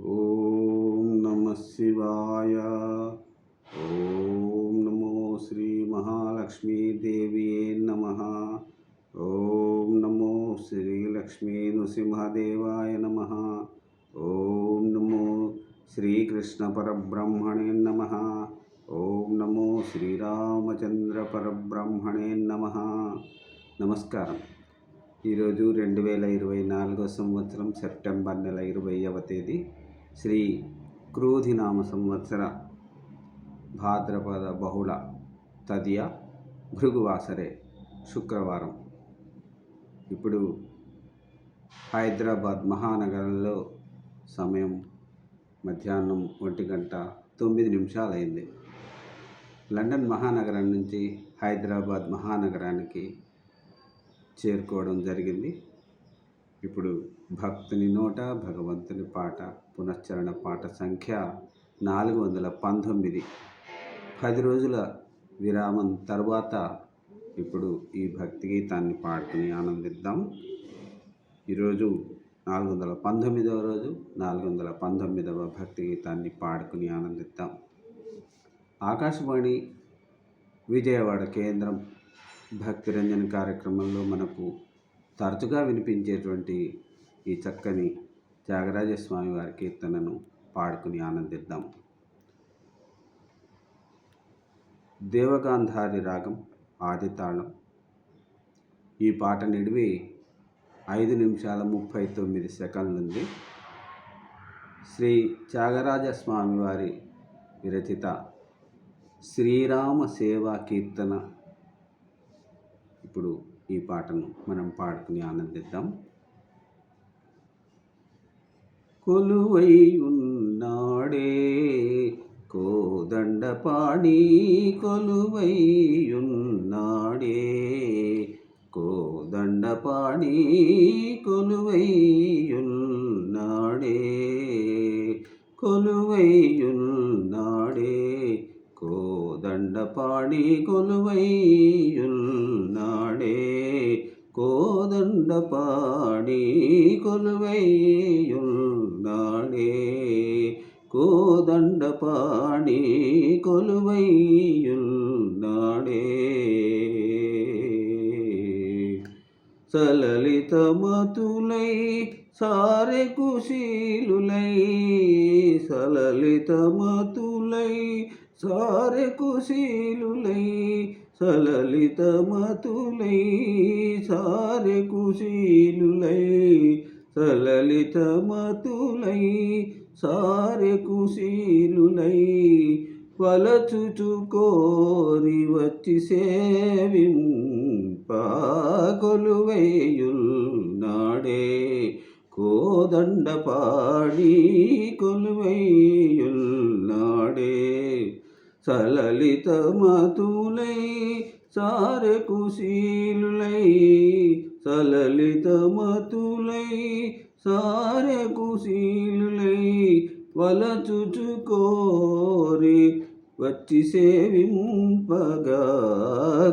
ఓం నమ శివాయ. ఓం నమో శ్రీ మహాలక్ష్మీదేవి నమ. ఓం నమో శ్రీ లక్ష్మీ నృసింహదేవాయ నమ. ఓం నమో శ్రీకృష్ణ పరబ్రహ్మణే నమ. ఓం నమో శ్రీరామచంద్ర పరబ్రహ్మణే నమ. నమస్కారం. ఈరోజు రెండు వేల ఇరవై నాలుగో సంవత్సరం సెప్టెంబర్ నెల ఇరవైవ తేదీ. శ్రీ క్రోధినామ సంవత్సర భాద్రపద బహుళ తదియ భృగువాసరే శుక్రవారం. ఇప్పుడు హైదరాబాద్ మహానగరంలో సమయం మధ్యాహ్నం ఒంటి గంట తొమ్మిది నిమిషాలైంది. లండన్ మహానగరం నుంచి హైదరాబాద్ మహానగరానికి చేరుకోవడం జరిగింది. ఇప్పుడు భక్తుని నోట భగవంతుని పాట పునశ్చరణ పాట సంఖ్య నాలుగు వందల పంతొమ్మిది. పది రోజుల విరామం తర్వాత ఇప్పుడు ఈ భక్తి గీతాన్ని పాడుకుని ఆనందిద్దాం. ఈరోజు నాలుగు వందల పంతొమ్మిదవ రోజు నాలుగు వందల పంతొమ్మిదవ భక్తి గీతాన్ని పాడుకుని ఆనందిద్దాం. ఆకాశవాణి విజయవాడ కేంద్రం భక్తిరంజన్ కార్యక్రమంలో మనకు తరచుగా వినిపించేటువంటి ఈ చక్కని త్యాగరాజ స్వామి వారి కీర్తనను పాడుకుని ఆనందిద్దాం. దేవగాంధారి రాగం ఆదితాళం. ఈ పాట నిడివి ఐదు నిమిషాల ముప్పై తొమ్మిది సెకండ్లుంది శ్రీ త్యాగరాజ స్వామి వారి విరచిత శ్రీరామ సేవా కీర్తన. ఇప్పుడు ఈ పాటను మనం పాడుకుని ఆనందిద్దాం. కొలువై ఉన్నాడే కోదండపాణి కొలువై ఉన్నాడే కోదండపాణి కొలువై ఉన్నాడే కొలువై ఉన్నాడే కోదండపాణి కొలువై ఉన్నాడే కోదండపాణి కొలువై నాడే కొలువయ్యున్నాడే ఉన్నాడే సలలితమతులై సారె కుశీలులై సలలితమతులై సారె కుశీలులై సలలితమతులై సారె కుశీలులై. సలలితమతులై సారె కుశీలులై వలచుచు కోరి వచ్చి సేవింప కొలువైయున్నాడే కోదండపాడి కొలువైయున్నాడే సలలితమతులై సారె కుశీలులై సలలితమతులై సారె కుశీలులై వలచుచు వచ్చి సేవింపగా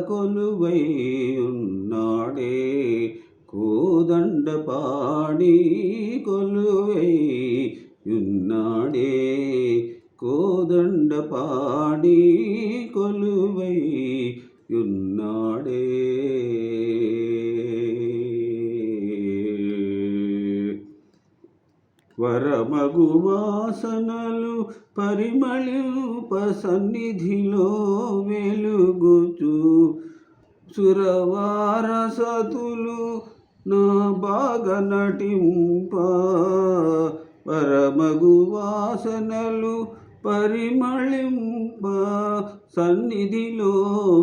కొలువై ఉన్నాడే కోదండ పాడి కొలువై వరమగు వాసనలు పరిమళింప సన్నిధిలో వెలుగుచు. సురవారసతులు నా బాగ నటింప. పరమగు వాసనలు పరిమళింప సన్నిధిలో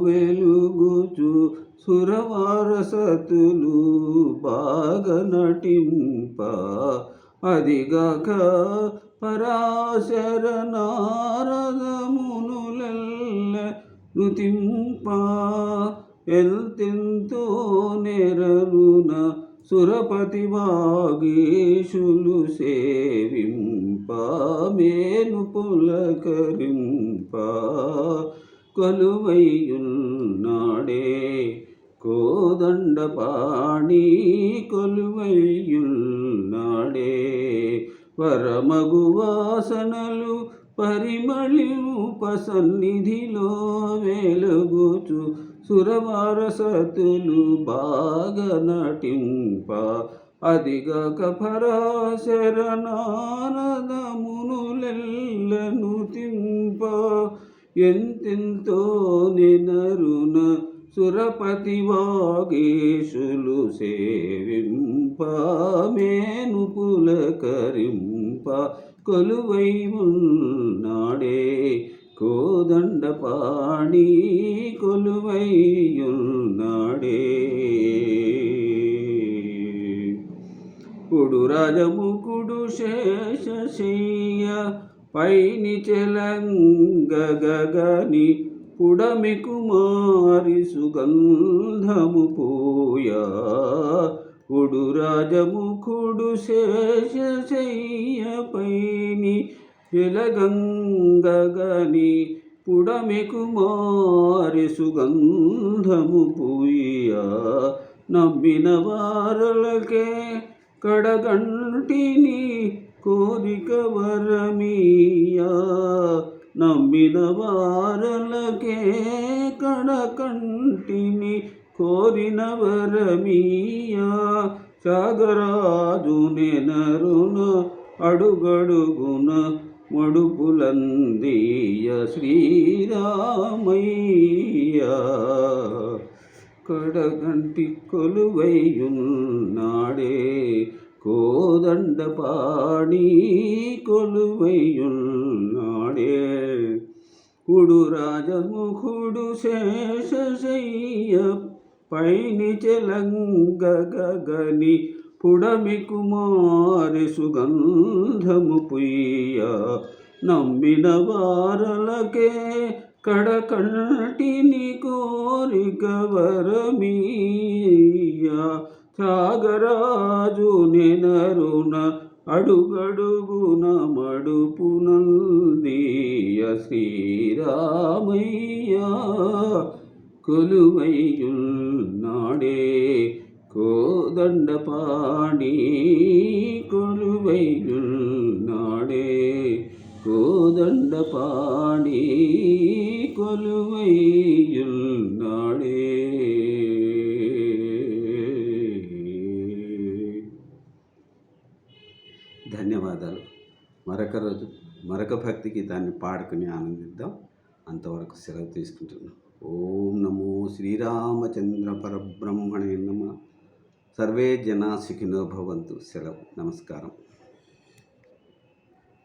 వెలుగుచు. సురవారసతులు బాగ నటింప. అదిగాక పరాశర నారదమునులెల్ల నృతింప ఎల్తెంతో నెరలున సురపతి వాగేశులు సేవింప మేలు పులకరింప. కలువై వరమగు వాసనలు పరిమళింప సన్నిధిలో వెలుగుచు. సురవారసతులు బాగా నటింప. అదిగక పరాశరనారదమునులెల్లను తింప ఎంతెంతో నినరున సురపతి వాగేశులు సేవింప మేను పులకరింప. కొలువై ఉన్నాడే కోదండ పాణి కొలువై ఉన్నాడే. కుడు రాజముకుడు శేషశయ్య పైని చెలంగగని పుడమి కుమారి సుగంధము పూయా. ఉడు రాజముఖుడు శేషశయ్య పైని పుడమి కుమారి సుగంధము పూయా. నమ్మిన వారలకే కడగంటిని కోరిక వరమీ నమ్మిన వారలకే కడకంటిని కోరిన వరమీయా సాగరాజు నెనరున అడుగడుగున మడుపులందీయ శ్రీరామయ్యా. కడగంటి కొలువైయున్నాడే కోదండ పాడి కొలువైయున్నాడే కుడు రాజముఖుడు శేషశయ్య పైని చెలంగగని పుడమి కుమారి సుగంధము పుయ్య. నమ్మిన వారలకే కడకంటిని కోరిక వరమీయ. సాగరాజు నెనరున అడుగడుగున మడుపునందీయ శ్రీరామయ్య కొలువైయున్నాడే కోదండ పాడి కొలువైయున్నాడే కోదండ పాడి కొలువైయున్నాడే రోజు మరొక భక్తికి దాన్ని పాడుకుని ఆనందిద్దాం. అంతవరకు సెలవు తీసుకుంటున్నాం. ఓం నమో శ్రీరామచంద్ర పరబ్రహ్మణే నమ. సర్వే జనా సుఖినో భవంతు. సెలవు. నమస్కారం.